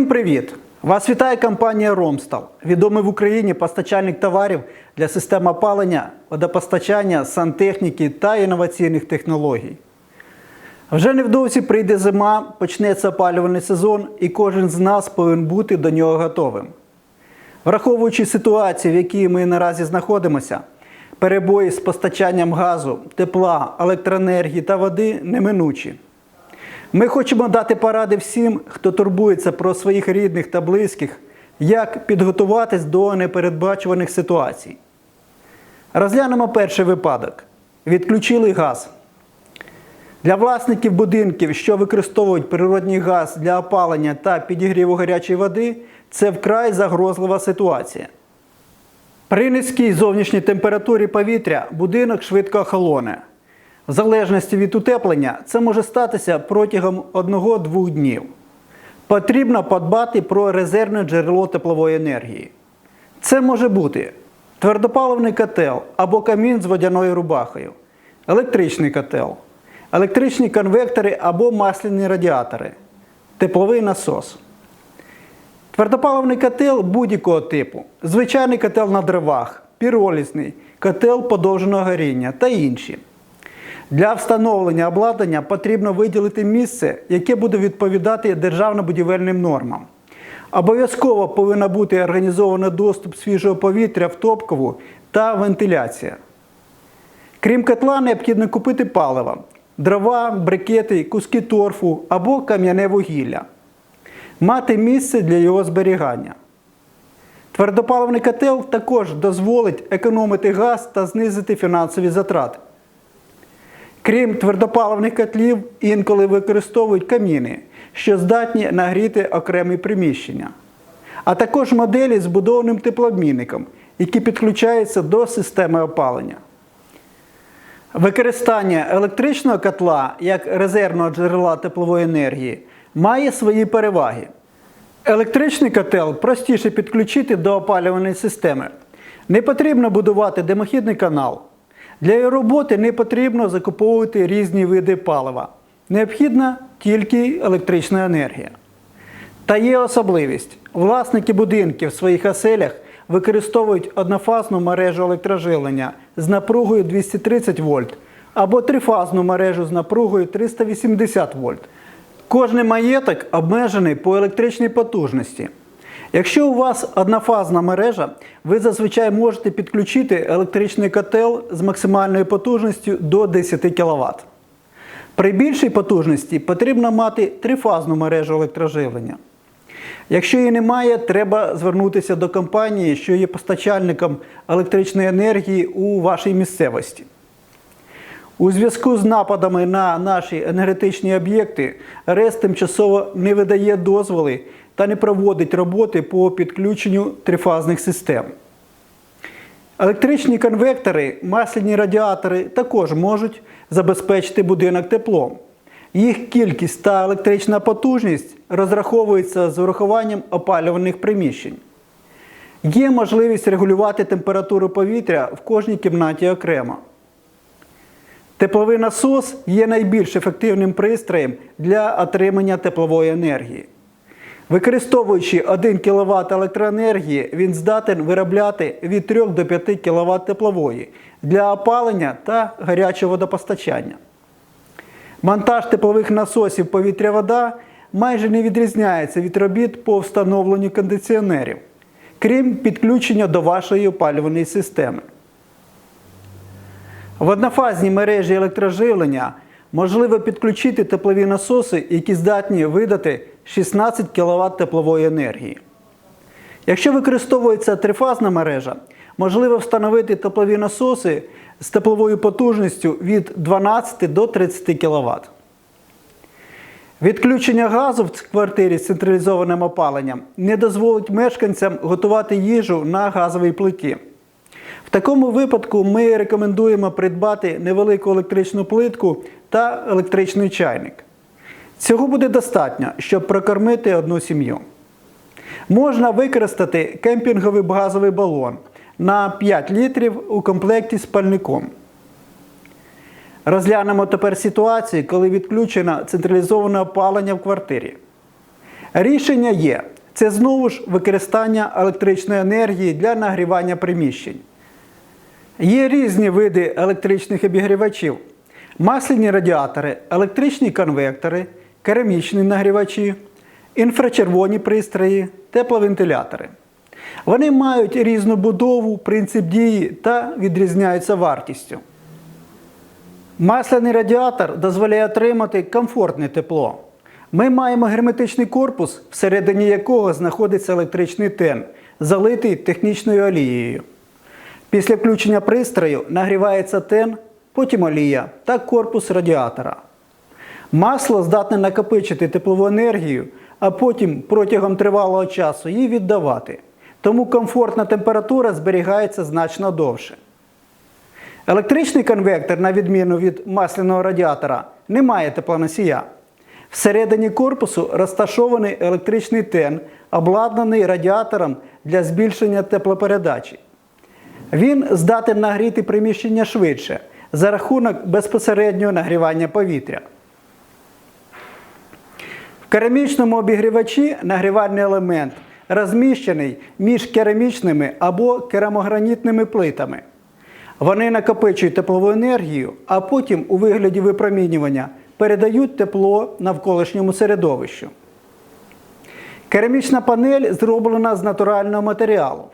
Всім привіт! Вас вітає компанія Ромстал, відомий в Україні постачальник товарів для систем опалення, водопостачання, сантехніки та інноваційних технологій. Вже невдовзі прийде зима, почнеться опалювальний сезон, і кожен з нас повинен бути до нього готовим. Враховуючи ситуацію, в якій ми наразі знаходимося, перебої з постачанням газу, тепла, електроенергії та води неминучі. Ми хочемо дати поради всім, хто турбується про своїх рідних та близьких, як підготуватись до непередбачуваних ситуацій. Розглянемо перший випадок: відключили газ. Для власників будинків, що використовують природний газ для опалення та підігріву гарячої води, це вкрай загрозлива ситуація. При низькій зовнішній температурі повітря будинок швидко охолоне. В залежності від утеплення це може статися протягом 1-2 днів. Потрібно подбати про резервне джерело теплової енергії. Це може бути твердопаливний котел або камін з водяною рубахою, електричний котел, електричні конвектори або масляні радіатори, тепловий насос. Твердопаливний котел будь-якого типу, звичайний котел на дровах, піролізний, котел подовженого горіння та інші. Для встановлення обладнання потрібно виділити місце, яке буде відповідати державно-будівельним нормам. Обов'язково повинен бути організований доступ свіжого повітря в топкову та вентиляція. Крім котла, необхідно купити паливо, дрова, брикети, куски торфу або кам'яне вугілля. Мати місце для його зберігання. Твердопаливний котел також дозволить економити газ та знизити фінансові затрати. Крім твердопаливних котлів, інколи використовують каміни, що здатні нагріти окремі приміщення, а також моделі з будованим теплообмінником, які підключаються до системи опалення. Використання електричного котла як резервного джерела теплової енергії має свої переваги. Електричний котел простіше підключити до опалювальної системи. Не потрібно будувати димохідний канал. Для його роботи не потрібно закуповувати різні види палива. Необхідна тільки електрична енергія. Та є особливість: власники будинків в своїх оселях використовують однофазну мережу електроживлення з напругою 230 вольт або трифазну мережу з напругою 380 вольт. Кожний маєток обмежений по електричній потужності. Якщо у вас однофазна мережа, ви зазвичай можете підключити електричний котел з максимальною потужністю до 10 кВт. При більшій потужності потрібно мати трифазну мережу електроживлення. Якщо її немає, треба звернутися до компанії, що є постачальником електричної енергії у вашій місцевості. У зв'язку з нападами на наші енергетичні об'єкти РЕС тимчасово не видає дозволи та не проводить роботи по підключенню трифазних систем. Електричні конвектори, масляні радіатори також можуть забезпечити будинок теплом. Їх кількість та електрична потужність розраховуються з урахуванням опалювальних приміщень. Є можливість регулювати температуру повітря в кожній кімнаті окремо. Тепловий насос є найбільш ефективним пристроєм для отримання теплової енергії. Використовуючи 1 кВт електроенергії, він здатен виробляти від 3 до 5 кВт теплової для опалення та гарячого водопостачання. Монтаж теплових насосів повітря-вода майже не відрізняється від робіт по встановленню кондиціонерів, крім підключення до вашої опалювальної системи. В однофазній мережі електроживлення можливо підключити теплові насоси, які здатні видати 16 кВт теплової енергії. Якщо використовується трифазна мережа, можливо встановити теплові насоси з тепловою потужністю від 12 до 30 кВт. Відключення газу в квартирі з централізованим опаленням не дозволить мешканцям готувати їжу на газовій плиті. В такому випадку ми рекомендуємо придбати невелику електричну плитку та електричний чайник. Цього буде достатньо, щоб прокормити одну сім'ю. Можна використати кемпінговий газовий балон на 5 літрів у комплекті з пальником. Розглянемо тепер ситуацію, коли відключено централізоване опалення в квартирі. Рішення є. Це знову ж використання електричної енергії для нагрівання приміщень. Є різні види електричних обігрівачів: масляні радіатори, електричні конвектори, керамічні нагрівачі, інфрачервоні пристрої, тепловентилятори. Вони мають різну будову, принцип дії та відрізняються вартістю. Масляний радіатор дозволяє отримати комфортне тепло. Ми маємо герметичний корпус, всередині якого знаходиться електричний тен, залитий технічною олією. Після включення пристрою нагрівається тен, потім олія та корпус радіатора. Масло здатне накопичити теплову енергію, а потім протягом тривалого часу її віддавати. Тому комфортна температура зберігається значно довше. Електричний конвектор, на відміну від масляного радіатора, не має теплоносія. Всередині корпусу розташований електричний тен, обладнаний радіатором для збільшення теплопередачі. Він здатен нагріти приміщення швидше за рахунок безпосереднього нагрівання повітря. В керамічному обігрівачі нагрівальний елемент розміщений між керамічними або керамогранітними плитами. Вони накопичують теплову енергію, а потім у вигляді випромінювання передають тепло навколишньому середовищу. Керамічна панель зроблена з натурального матеріалу,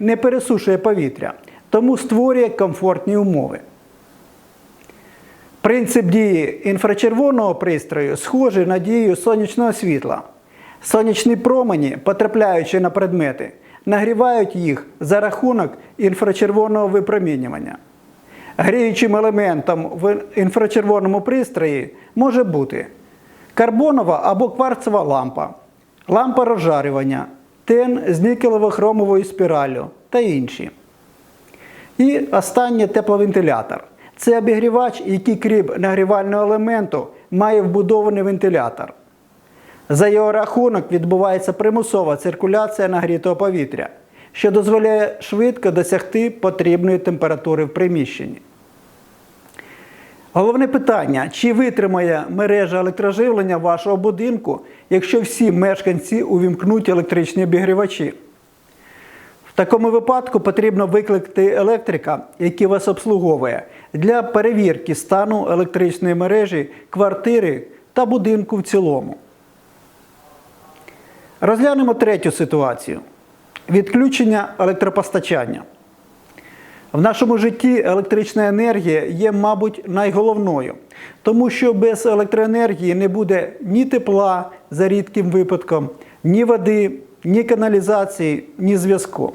не пересушує повітря, тому створює комфортні умови. Принцип дії інфрачервоного пристрою схожий на дію сонячного світла. Сонячні промені, потрапляючи на предмети, нагрівають їх за рахунок інфрачервоного випромінювання. Гріючим елементом в інфрачервоному пристрої може бути карбонова або кварцева лампа, лампа розжарювання, тен з нікелево-хромовою спіраллю та інші. І останнє тепловентилятор. Це обігрівач, який крім нагрівального елементу має вбудований вентилятор. За його рахунок відбувається примусова циркуляція нагрітого повітря, що дозволяє швидко досягти потрібної температури в приміщенні. Головне питання: чи витримає мережа електроживлення вашого будинку, якщо всі мешканці увімкнуть електричні обігрівачі? Такому випадку потрібно викликати електрика, який вас обслуговує, для перевірки стану електричної мережі, квартири та будинку в цілому. Розглянемо третю ситуацію відключення електропостачання. В нашому житті електрична енергія є, мабуть, найголовною, тому що без електроенергії не буде ні тепла за рідким випадком, ні води, ні каналізації, ні зв'язку.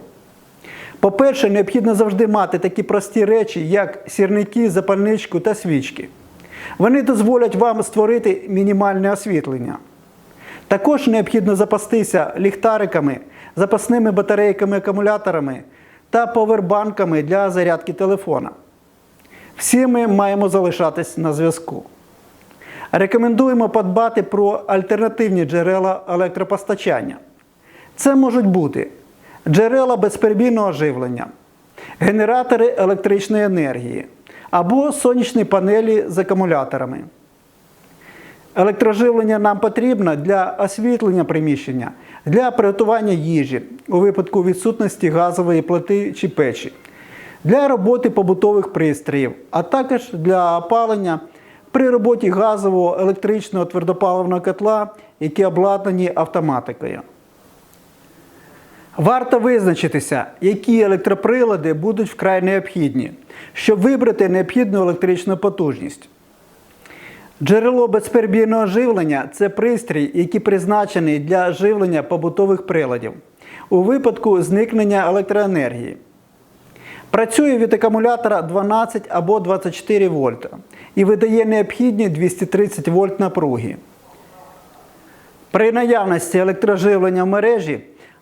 По-перше, необхідно завжди мати такі прості речі, як сірники, запальничку та свічки. Вони дозволять вам створити мінімальне освітлення. Також необхідно запастися ліхтариками, запасними батарейками-акумуляторами та повербанками для зарядки телефона. Всі ми маємо залишатись на зв'язку. Рекомендуємо подбати про альтернативні джерела електропостачання. Це можуть бути джерела безперебійного живлення, генератори електричної енергії або сонячні панелі з акумуляторами. Електроживлення нам потрібно для освітлення приміщення, для приготування їжі у випадку відсутності газової плити чи печі, для роботи побутових пристроїв, а також для опалення при роботі газового електричного твердопаливного котла, які обладнані автоматикою. Варто визначитися, які електроприлади будуть вкрай необхідні, щоб вибрати необхідну електричну потужність. Джерело безперебійного живлення це пристрій, який призначений для живлення побутових приладів у випадку зникнення електроенергії. Працює від акумулятора 12 або 24 вольта і видає необхідні 230 вольт напруги. При наявності електроживлення в мережі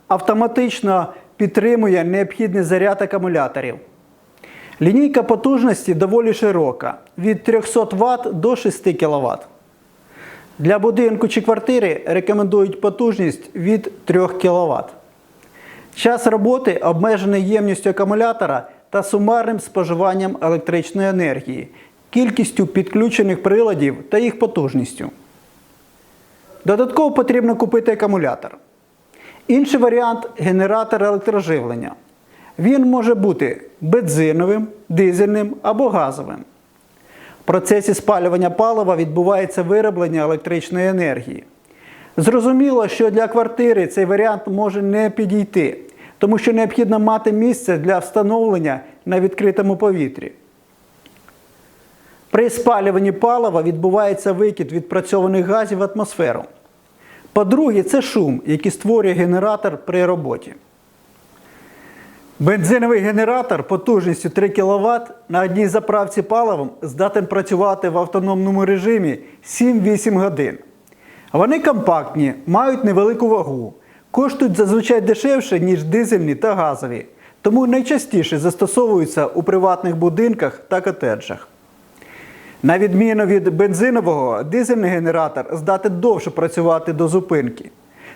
автоматично підтримує необхідний заряд акумуляторів. Лінійка потужності доволі широка від 300 Вт до 6 кВт. Для будинку чи квартири рекомендують потужність від 3 кВт. Час роботи обмежений ємністю акумулятора та сумарним споживанням електричної енергії, кількістю підключених приладів та їх потужністю. Додатково потрібно купити акумулятор. Інший варіант генератор електроживлення. Він може бути бензиновим, дизельним або газовим. В процесі спалювання палива відбувається вироблення електричної енергії. Зрозуміло, що для квартири цей варіант може не підійти, тому що необхідно мати місце для встановлення на відкритому повітрі. При спалюванні палива відбувається викид відпрацьованих газів в атмосферу. По-друге, це шум, який створює генератор при роботі. Бензиновий генератор потужністю 3 кВт на одній заправці паливом здатен працювати в автономному режимі 7-8 годин. Вони компактні, мають невелику вагу, коштують зазвичай дешевше, ніж дизельні та газові, тому найчастіше застосовуються у приватних будинках та котеджах. На відміну від бензинового, дизельний генератор здатен довше працювати до зупинки,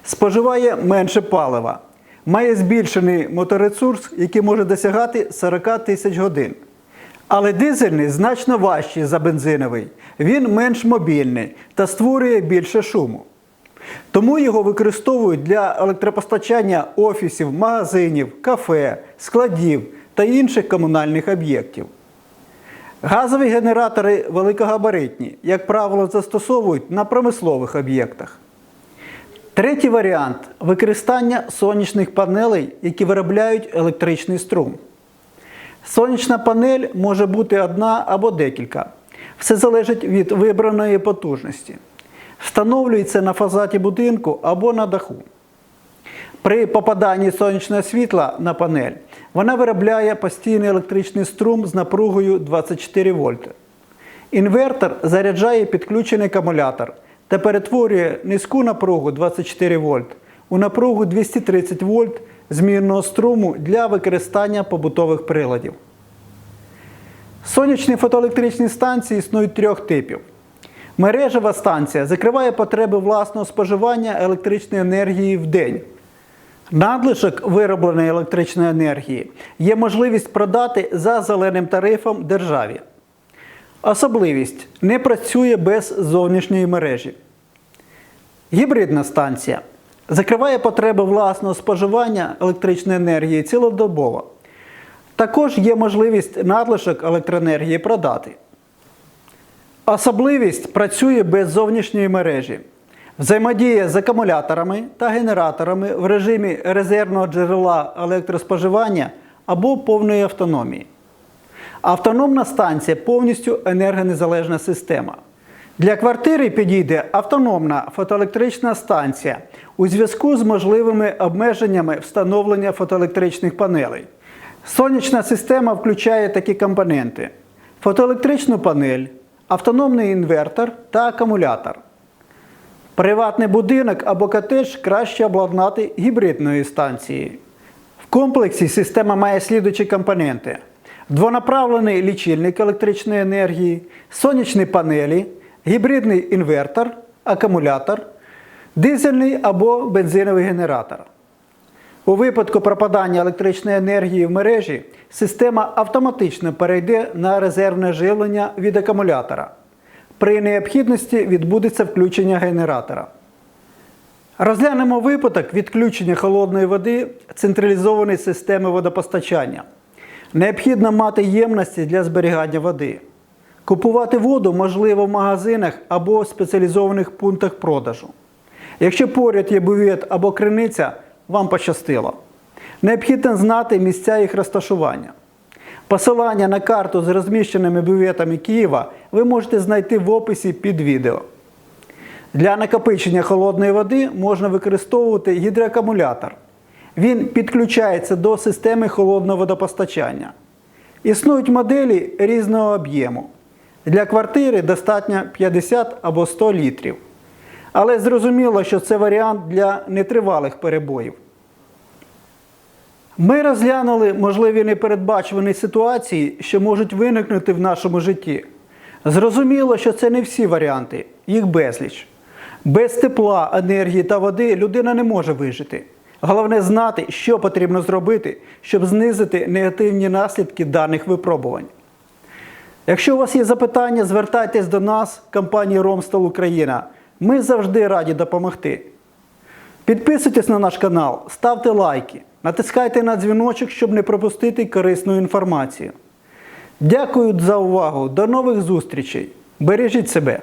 споживає менше палива, має збільшений моторесурс, який може досягати 40 тисяч годин. Але дизельний значно важчий за бензиновий, він менш мобільний та створює більше шуму. Тому його використовують для електропостачання офісів, магазинів, кафе, складів та інших комунальних об'єктів. Газові генератори великогабаритні, як правило, застосовують на промислових об'єктах. Третій варіант використання сонячних панелей, які виробляють електричний струм. Сонячна панель може бути одна або декілька. Все залежить від вибраної потужності. Встановлюється на фасаді будинку або на даху. При попаданні сонячного світла на панель вона виробляє постійний електричний струм з напругою 24 вольти. Інвертор заряджає підключений акумулятор та перетворює низьку напругу 24 вольт у напругу 230 вольт змінного струму для використання побутових приладів. Сонячні фотоелектричні станції існують трьох типів. Мережева станція закриває потреби власного споживання електричної енергії в день. Надлишок виробленої електричної енергії є можливість продати за зеленим тарифом державі. Особливість не працює без зовнішньої мережі. Гібридна станція закриває потреби власного споживання електричної енергії цілодобово. Також є можливість надлишок електроенергії продати. Особливість працює без зовнішньої мережі. Взаємодіє з акумуляторами та генераторами в режимі резервного джерела електроспоживання або повної автономії. Автономна станція повністю енергонезалежна система. Для квартири підійде автономна фотоелектрична станція у зв'язку з можливими обмеженнями встановлення фотоелектричних панелей. Сонячна система включає такі компоненти: фотоелектричну панель, автономний інвертор та акумулятор. Приватний будинок або котедж краще обладнати гібридною станцією. В комплексі система має слідучі компоненти: двонаправлений лічильник електричної енергії, сонячні панелі, гібридний інвертор, акумулятор, дизельний або бензиновий генератор. У випадку пропадання електричної енергії в мережі система автоматично перейде на резервне живлення від акумулятора. При необхідності відбудеться включення генератора. Розглянемо випадок відключення холодної води централізованої системи водопостачання. Необхідно мати ємності для зберігання води. Купувати воду можливо в магазинах або спеціалізованих пунктах продажу. Якщо поряд є бювет або криниця, вам пощастило. Необхідно знати місця їх розташування. Посилання на карту з розміщеними бюветами Києва ви можете знайти в описі під відео. Для накопичення холодної води можна використовувати гідроакумулятор. Він підключається до системи холодного водопостачання. Існують моделі різного об'єму. Для квартири достатньо 50 або 100 літрів. Але зрозуміло, що це варіант для нетривалих перебоїв. Ми розглянули можливі непередбачувані ситуації, що можуть виникнути в нашому житті. Зрозуміло, що це не всі варіанти, їх безліч. Без тепла, енергії та води людина не може вижити. Головне знати, що потрібно зробити, щоб знизити негативні наслідки даних випробувань. Якщо у вас є запитання, звертайтесь до нас, компанії Ромстал Україна. Ми завжди раді допомогти. Підписуйтесь на наш канал, ставте лайки, натискайте на дзвіночок, щоб не пропустити корисну інформацію. Дякую за увагу. До нових зустрічей. Бережіть себе.